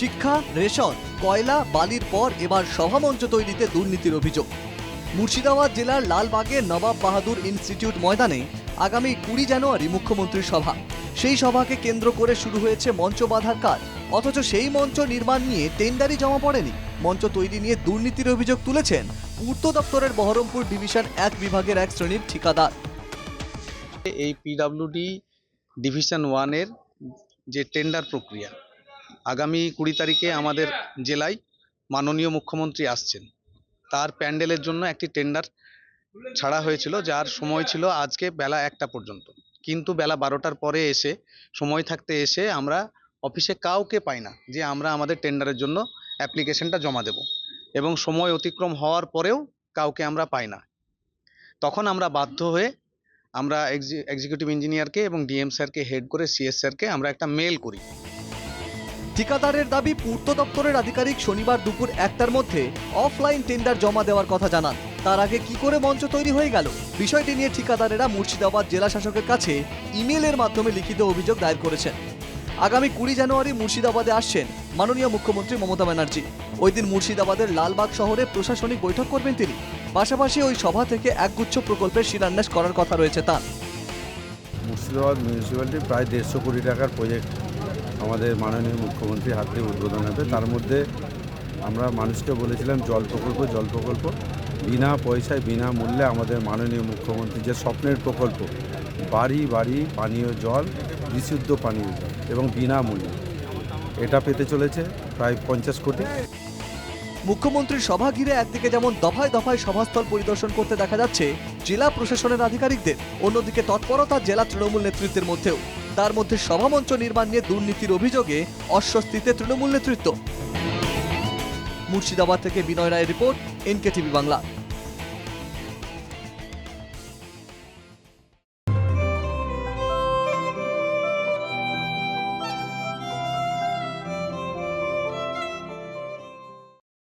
শিক্ষা, রেশন, কয়লা, বালির পর এবার সভামঞ্চ তৈরিতে দুর্নীতির অভিযোগ। মুর্শিদাবাদ জেলার লালবাগে নবাব বাহাদুর ইনস্টিটিউট ময়দানে আগামী কুড়ি জানুয়ারি মুখ্যমন্ত্রীর সভা। সেই সভাকে কেন্দ্র করে শুরু হয়েছে মঞ্চ বাঁধার কাজ। অথচ সেই মঞ্চ নির্মাণ নিয়ে টেন্ডারই জমা পড়েনি। মঞ্চ তৈরি নিয়ে দুর্নীতির অভিযোগ তুলেছেন পূর্ত দপ্তরের বহরমপুর ডিভিশন এক বিভাগের এক শ্রেণির ঠিকাদার। এই পিডাব্লিউডি ডিভিশন ওয়ানের যে টেন্ডার প্রক্রিয়া আগামী কুড়ি তারিখে আমাদের জেলায় মাননীয় মুখ্যমন্ত্রী আসছেন। তার প্যান্ডেলের জন্য একটি টেন্ডার ছাড়া হয়েছিল, যার সময় ছিল আজকে বেলা একটা পর্যন্ত। কিন্তু বেলা বারোটার পরে এসে, সময় থাকতে এসে আমরা অফিসে কাউকে পাই না যে আমরা আমাদের টেন্ডারের জন্য অ্যাপ্লিকেশনটা জমা দেব। এবং সময় অতিক্রম হওয়ার পরেও কাউকে আমরা পাই না। তখন আমরা বাধ্য হয়ে আমরা এক্সিকিউটিভ ইঞ্জিনিয়ারকে এবং ডিএম স্যারকে, হেড করে সিএস স্যারকে আমরা একটা মেল করি। ঠিকাদারের দাবি পূর্ত দপ্তরের আধিকারিক শনিবার দুপুর একটার মধ্যে অফলাইন টেন্ডার জমা দেওয়ার কথা জানান। তার আগে কি করে মঞ্চ তৈরি হয়ে গেল? বিষয়টি নিয়ে ঠিকাদারেরা মুর্শিদাবাদ জেলা শাসকের কাছে ইমেলের মাধ্যমে লিখিত অভিযোগ দায়ের করেছেন। আগামী কুড়ি জানুয়ারি মুর্শিদাবাদে আসছেন মাননীয় মুখ্যমন্ত্রী মমতা ব্যানার্জি। ওই দিন মুর্শিদাবাদের লালবাগ শহরে প্রশাসনিক বৈঠক করবেন তিনি। পাশাপাশি ওই সভা থেকে একগুচ্ছ প্রকল্পের শিলান্যাস করার কথা রয়েছে তার। মুর্শিদাবাদ মিউনিসিপ্যালিটি প্রায় দেড়শো কোটি টাকার প্রজেক্ট আমাদের মাননীয় মুখ্যমন্ত্রীর হাত উদ্বোধন হবে তার মধ্যে আমরা মানুষকে বলেছিলাম, জল প্রকল্প জল প্রকল্প। বিনা পয়সায়, বিনা মূল্যে আমাদের মাননীয় মুখ্যমন্ত্রী যে স্বপ্নের প্রকল্প, বাড়ি বাড়ি, পানীয় জল, বিশুদ্ধ পানীয় জল এবং বিনামূল্যে এটা পেতে চলেছে প্রায় পঞ্চাশ কোটি। মুখ্যমন্ত্রীর সভা ঘিরে একদিকে যেমন দফায় দফায় সভাস্থল পরিদর্শন করতে দেখা যাচ্ছে, জেলা প্রশাসনের আধিকারিকদের, অন্যদিকে তৎপরতা জেলা তৃণমূল নেতৃত্বের মধ্যেও। তার মধ্যে সভামঞ্চ নির্মাণ নিয়ে দুর্নীতির অভিযোগে অস্বস্তিতে তৃণমূল নেতৃত্ব। মুর্শিদাবাদ থেকে বিনয় রায়ের রিপোর্ট এনকে টিভি বাংলা।